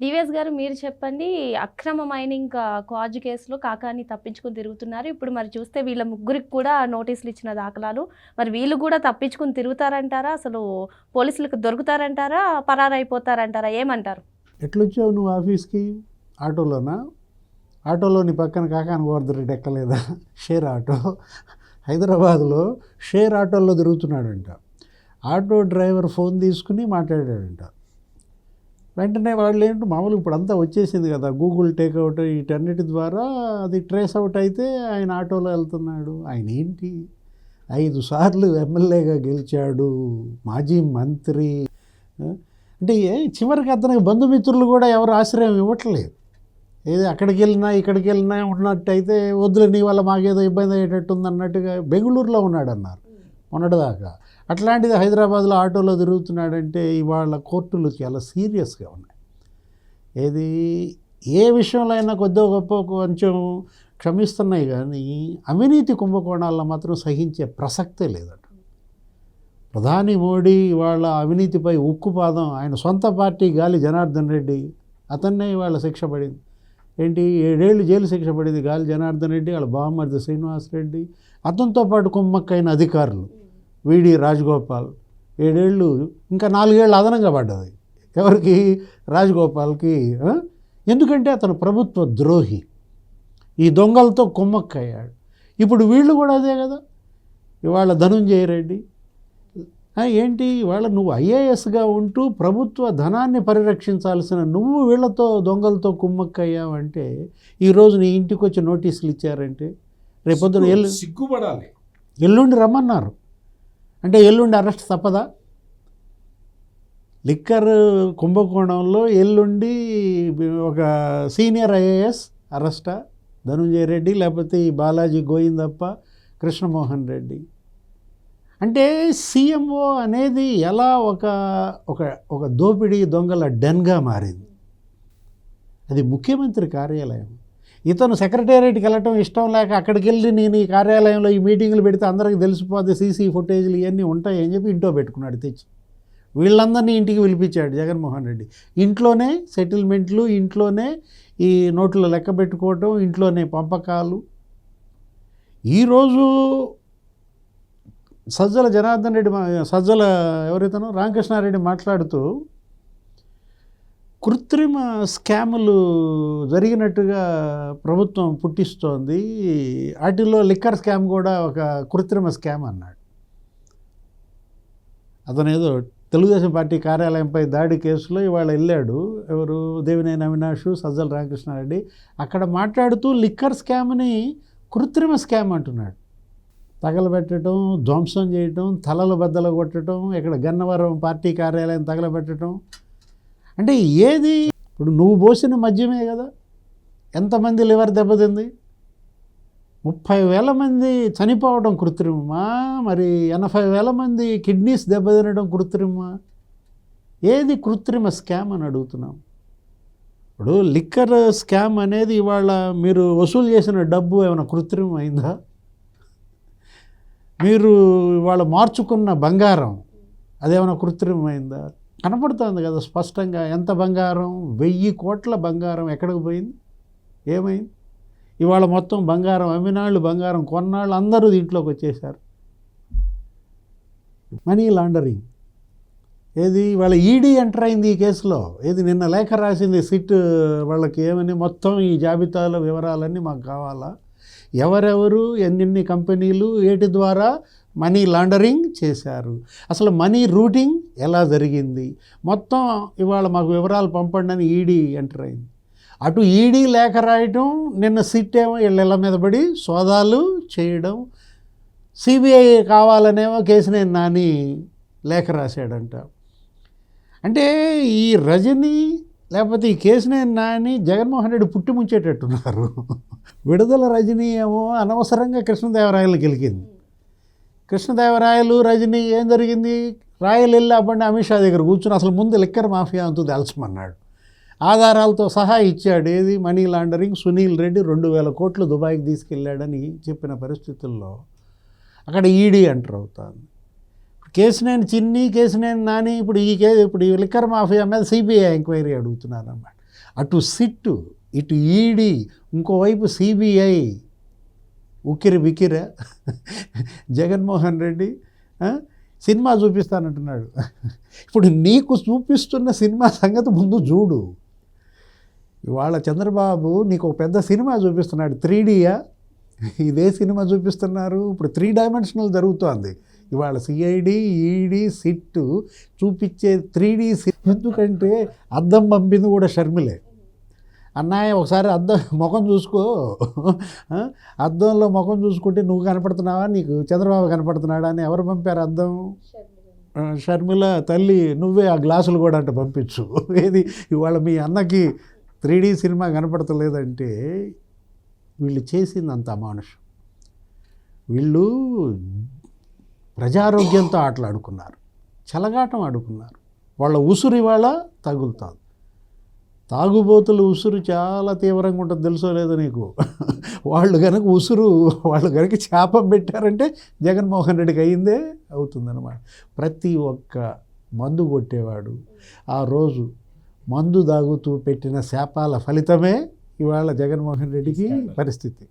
DVS గారు మీరు చెప్పండి అక్రమ మైనింగ్ కాజ్ కేసులో కాకాని తప్పించుకుని తిరుగుతున్నారు. ఇప్పుడు మరి చూస్తే వీళ్ళ ముగ్గురికి కూడా నోటీసులు ఇచ్చిన దాఖలాలు. మరి వీళ్ళు కూడా తప్పించుకుని తిరుగుతారంటారా? అసలు పోలీసులకు దొరుకుతారంటారా? పరారైపోతారంటారా? ఏమంటారు? ఎట్లొచ్చావు నువ్వు ఆఫీస్కి? ఆటోలోనా? ఆటోలోని పక్కన కాకాని గోవర్ధరెడ్డి ఎక్కలేదా? Share auto. హైదరాబాద్లో షేర్ ఆటోలో తిరుగుతున్నాడంట. ఆటో డ్రైవర్ ఫోన్ తీసుకుని మాట్లాడాడంట. వెంటనే వాళ్ళు ఏంటి మామూలుగా ఇప్పుడు అంతా వచ్చేసింది కదా. గూగుల్ టేక్అవుట్ వీటన్నిటి ద్వారా అది ట్రేస్ అవుట్ అయితే ఆయన ఆటోలో వెళ్తున్నాడు. ఆయన ఏంటి? ఐదు సార్లు ఎమ్మెల్యేగా గెలిచాడు. మాజీ మంత్రి అంటే ఏ- చివరికి అతనికి బంధుమిత్రులు కూడా ఎవరు ఆశ్రయం ఇవ్వట్లేదు. ఏది అక్కడికి వెళ్ళినా ఇక్కడికి వెళ్ళినా ఉన్నట్టయితే వద్దులే నీ వల్ల మాకేదో ఇబ్బంది అయ్యేటట్టుంది అన్నట్టుగా బెంగళూరులో ఉన్నాడన్నారు. మొన్నటిదాకా. అట్లాంటిది హైదరాబాద్లో ఆటోలో తిరుగుతున్నాడంటే ఇవాళ కోర్టులు చాలా సీరియస్గా ఉన్నాయి. ఏది ఏ విషయంలో అయినా కొద్దిగా గొప్ప కొంచెం క్షమిస్తున్నాయి కానీ అవినీతి కుంభకోణాల్లో మాత్రం సహించే ప్రసక్తే లేదట. ప్రధాని మోడీ వాళ్ళ అవినీతిపై ఉక్కుపాదం ఆయన సొంత పార్టీ గాలి జనార్దన్ రెడ్డి అతన్నే ఇవాళ శిక్ష పడింది. ఏంటి ఏడేళ్ళు జైలు శిక్ష పడింది గాలి జనార్దన్ రెడ్డి వాళ్ళ బామ్మర్ది శ్రీనివాస్ రెడ్డి అతనితో పాటు కుమ్మక్కైన అధికారులు. విడి రాజగోపాల్. ఏడేళ్ళు ఇంకా నాలుగేళ్ళు అదనంగా పడ్డది. ఎవరికి? రాజగోపాల్కి? ఎందుకంటే అతను ప్రభుత్వ ద్రోహి. ఈ దొంగలతో కుమ్మక్కయ్యాడు. ఇప్పుడు వీళ్ళు కూడా అదే కదా? ఇవాళ ధనుంజయ రెడ్డి. ఏంటి? ఇవాళ నువ్వు ఐఏఎస్గా ఉంటూ ప్రభుత్వ ధనాన్ని పరిరక్షించాల్సిన నువ్వు వీళ్ళతో దొంగలతో కుమ్మక్కయ్యావంటే ఈరోజు నీ ఇంటికి వచ్చి నోటీసులు ఇచ్చారంటే రేపొద్దున ఎల్లు సిగ్గు- సిగ్గుపడాలి. ఎల్లుండి రమ్మన్నారు. అంటే ఎల్లుండి అరెస్ట్ తప్పదా? లిక్కర్ కుంభకోణంలో ఎల్లుండి ఒక సీనియర్ ఐఏఎస్ అరెస్టా? ధనుంజయ రెడ్డి లేకపోతే ఈ బాలాజీ గోయిందప్ప కృష్ణమోహన్ రెడ్డి. అంటే సీఎంఓ అనేది ఎలా ఒక ఒక ఒక దోపిడీ దొంగల డెన్గా మారింది? అది ముఖ్యమంత్రి కార్యాలయం. ఇతను సెక్రటేరియట్కి వెళ్ళటం ఇష్టం లేక అక్కడికి వెళ్ళి నేను ఈ కార్యాలయంలో ఈ మీటింగులు పెడితే అందరికీ తెలిసిపోతే సీసీ ఫుటేజ్లు ఇవన్నీ ఉంటాయని చెప్పి ఇంట్లో పెట్టుకున్నాడు తెచ్చి. వీళ్ళందరినీ ఇంటికి పిలిపించాడు జగన్మోహన్ రెడ్డి. ఇంట్లోనే సెటిల్మెంట్లు ఇంట్లోనే ఈ నోట్లు లెక్క పెట్టుకోవటం ఇంట్లోనే పంపకాలు. ఈరోజు సజ్జల జనార్దన్ రెడ్డి మా- సజ్జల ఎవరైతేనో? రామకృష్ణారెడ్డి మాట్లాడుతూ కృత్రిమ స్కాములు జరిగినట్టుగా ప్రభుత్వం పుట్టిస్తోంది. వాటిల్లో లిక్కర్ స్కామ్ కూడా ఒక కృత్రిమ స్కామ్ అన్నాడు. అతను ఏదో తెలుగుదేశం పార్టీ కార్యాలయంపై దాడి కేసులో ఇవాళ వెళ్ళాడు. ఎవరు? దేవినేని అవినాష్ సజ్జల రామకృష్ణారెడ్డి. అక్కడ మాట్లాడుతూ లిక్కర్ స్కామ్ని కృత్రిమ స్కామ్ అంటున్నాడు. తగలబెట్టడం ధ్వంసం చేయటం తలలు బద్దలు కొట్టడం ఇక్కడ గన్నవరం పార్టీ కార్యాలయం తగలబెట్టడం అంటే ఏది? ఇప్పుడు నువ్వు పోసిన మద్యమే కదా. ఎంతమంది లివర్ దెబ్బతింది? ముప్పై వేల మంది చనిపోవడం కృత్రిమమా? మరి ఎనభై వేల మంది కిడ్నీస్ దెబ్బతినడం కృత్రిమమా? ఏది కృత్రిమ స్కామ్ అని అడుగుతున్నాం. ఇప్పుడు లిక్కర్ స్కామ్ అనేది ఇవాళ మీరు వసూలు చేసిన డబ్బు ఏమైనా కృత్రిమం అయిందా మీరు ఇవాళ మార్చుకున్న బంగారం అదేమైనా కృత్రిమమైందా? కనపడుతుంది కదా స్పష్టంగా. ఎంత బంగారం? వెయ్యి కోట్ల బంగారం ఎక్కడికి పోయింది? ఏమైంది? ఇవాళ మొత్తం బంగారం అమ్మినాళ్ళు బంగారం కొన్నాళ్ళు అందరూ దీంట్లోకి వచ్చేసారు మనీ లాండరింగ్. ఏది? వాళ్ళ ఈడీ ఎంటర్ అయింది ఈ కేసులో. ఏది? నిన్న లేఖ రాసింది సిట్ వాళ్ళకి ఏమని? మొత్తం ఈ జాబితాలో వివరాలన్నీ మాకు కావాలా? ఎవరెవరు? ఎన్నెన్ని కంపెనీలు? ఏటి ద్వారా? మనీ లాండరింగ్ చేశారు. అసలు మనీ రూటింగ్ ఎలా జరిగింది? మొత్తం ఇవాళ మాకు వివరాలు పంపండి అని ఈడీ ఎంటర్ అయింది. అటు ఈడీ లేఖ రాయటం నిన్న సిట్ ఏమో ఇళ్ళ మీద పడి సోదాలు చేయడం సిబిఐ కావాలనేమో కేసినేని నాని లేఖ రాశాడంట. అంటే ఈ రజని లేకపోతే ఈ కేసినేని నాని జగన్మోహన్ రెడ్డి పుట్టి ముంచేటట్టున్నారు. విడుదల రజనీ ఏమో అనవసరంగా కృష్ణదేవరాయలు గెలికింది. కృష్ణదేవరాయలు రజనీ ఏం జరిగింది? రాయలు వెళ్ళి అప్పటి అమిత్ షా దగ్గర కూర్చుని అసలు ముందు లిక్కర్ మాఫియా అంతా తెలుసమన్నాడు. ఆధారాలతో సహా ఇచ్చాడు. ఏది? మనీ లాండరింగ్ సునీల్ రెడ్డి రెండు వేల కోట్లు దుబాయ్కి తీసుకెళ్ళాడని చెప్పిన పరిస్థితుల్లో అక్కడ ఈడీ ఎంటర్ అవుతుంది. కేసినేని చిన్ని కేసినేని నాని ఇప్పుడు ఈ కే ఇప్పుడు ఈ లిక్కర్ మాఫియా మీద సిబిఐ ఎంక్వైరీ అడుగుతున్నారన్నమాట. అటు సిట్టు ఇటు ఈడీ ఇంకోవైపు సిబిఐ ఉక్కిరి బిక్కిరా. జగన్మోహన్ రెడ్డి సినిమా చూపిస్తానంటున్నాడు. ఇప్పుడు నీకు చూపిస్తున్న సినిమా సంగతి ముందు చూడు. ఇవాళ చంద్రబాబు నీకు ఒక పెద్ద సినిమా చూపిస్తున్నాడు. త్రీడీయా ఇదే సినిమా చూపిస్తున్నారు. ఇప్పుడు త్రీ డైమెన్షనల్ జరుగుతోంది. ఇవాళ సిఐడి ఈడి సిట్ చూపించే త్రీ ఎందుకంటే అద్దం పంపింది కూడా షర్మిలే. అన్నయ్య ఒకసారి అద్దం ముఖం చూసుకో? అద్దంలో ముఖం చూసుకుంటే నువ్వు కనపడుతున్నావా? నీకు చంద్రబాబు కనపడుతున్నాడా అని ఎవరు పంపారు అద్దం? షర్మిల. తల్లి నువ్వే ఆ గ్లాసులు కూడా అంటే పంపించు. ఏది? ఇవాళ మీ అన్నకి త్రీ డీ సినిమా కనపడతలేదంటే వీళ్ళు చేసింది అంత అమానుషం. వీళ్ళు ప్రజారోగ్యంతో ఆటలాడుకున్నారు. చెలగాటం ఆడుకున్నారు. వాళ్ళ ఉసురు ఇవాళ తగులుతుంది. తాగుబోతులు ఉసురు చాలా తీవ్రంగా ఉంటుంది తెలుసో లేదో నీకు? వాళ్ళు కనుక ఉసురు వాళ్ళు కనుక శాపం పెట్టారంటే జగన్మోహన్ రెడ్డికి అయిందే అవుతుందన్నమాట. ప్రతి ఒక్క మందు కొట్టేవాడు. ఆ రోజు మందు దాగుతూ పెట్టిన శాపాల ఫలితమే ఇవాళ జగన్మోహన్ రెడ్డికి పరిస్థితి.